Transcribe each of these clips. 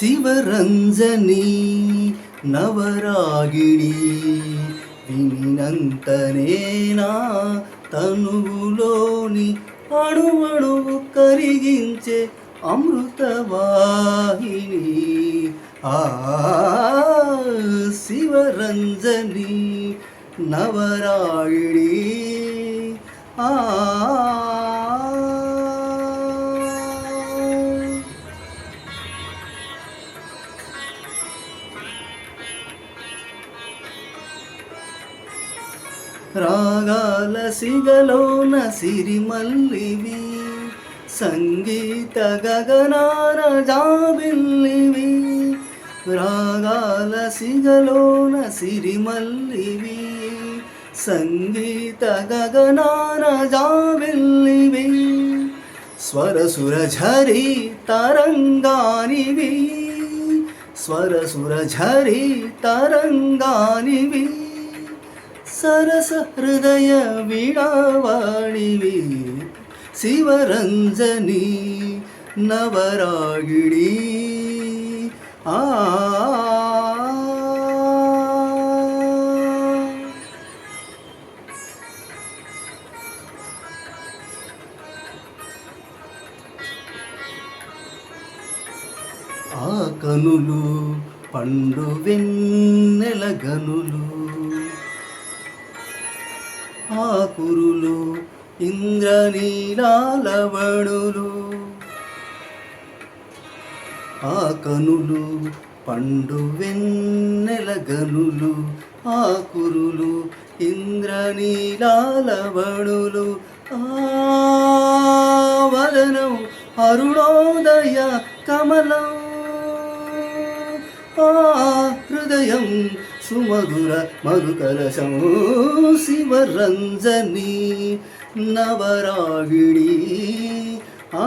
శివరంజని నవరాగిణి వినినంతనేనా తనువులోని అణువణువు కరిగించే అమృతవాహిని. ఆ శివరంజని నవరాగిణి. ఆ రాగాల సిగలోన సిరిమల్లివి సంగీత గగనార జాబిల్లివి. రాగాల సిగలోన సిరిమల్లివి సంగీత గగనార జాబిల్లివి. స్వరసుర ఝరి తరంగానివి స్వరసుర ఝరి తరంగానివి. సరస హృదయ వీణావాణివి శివరంజని నవరాగిణి ఆ ఆ కనులు పండు వెన్నెల గనులు ఆ కురులు ఇంద్రనీలాలవణులు. ఆ కనులు పండు వెన్నెల గనులు ఆ కురులు ఇంద్రనీలాలవణులు వదనం అరుణోదయ కమలం ఆ హృదయం ಸುಮಧುರ ಮಧುಕರ ಶಿವರಂಜನಿ ನವರಾಗಿಣಿ. ಆ.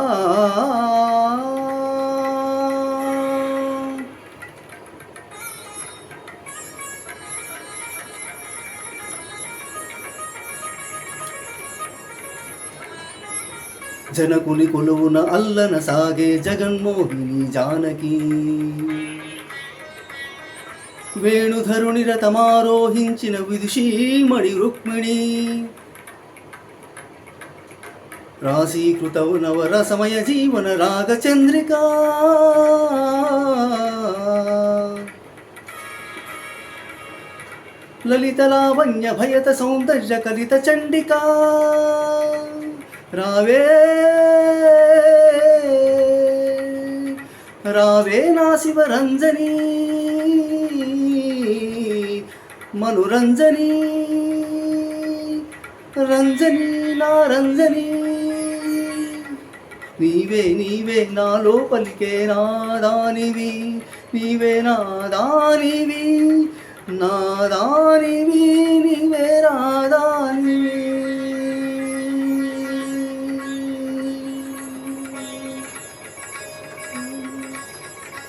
ಜನಕುಲಿ ಕುಲುವುನ ಅಲ್ಲನ ಸಾಗೆ ಜಗನ್ಮೋಹಿನಿ ಜಾನಕಿ. వేణుధరుని రథమారోహించిన విదుషీమణి రుక్మిణి. రాశీకృత నవరసమయ జీవన రాగచంద్రిక. లలితలావణ్య భయత సౌందర్య కలిత చండికా. రావే రావే నా శివరంజనీ. మనురంజని రంజని నా రంజని. నీవే నీవే నా లోపలికే నాదానివి నీవే నాదానివి నాదానివి నీవే రాదా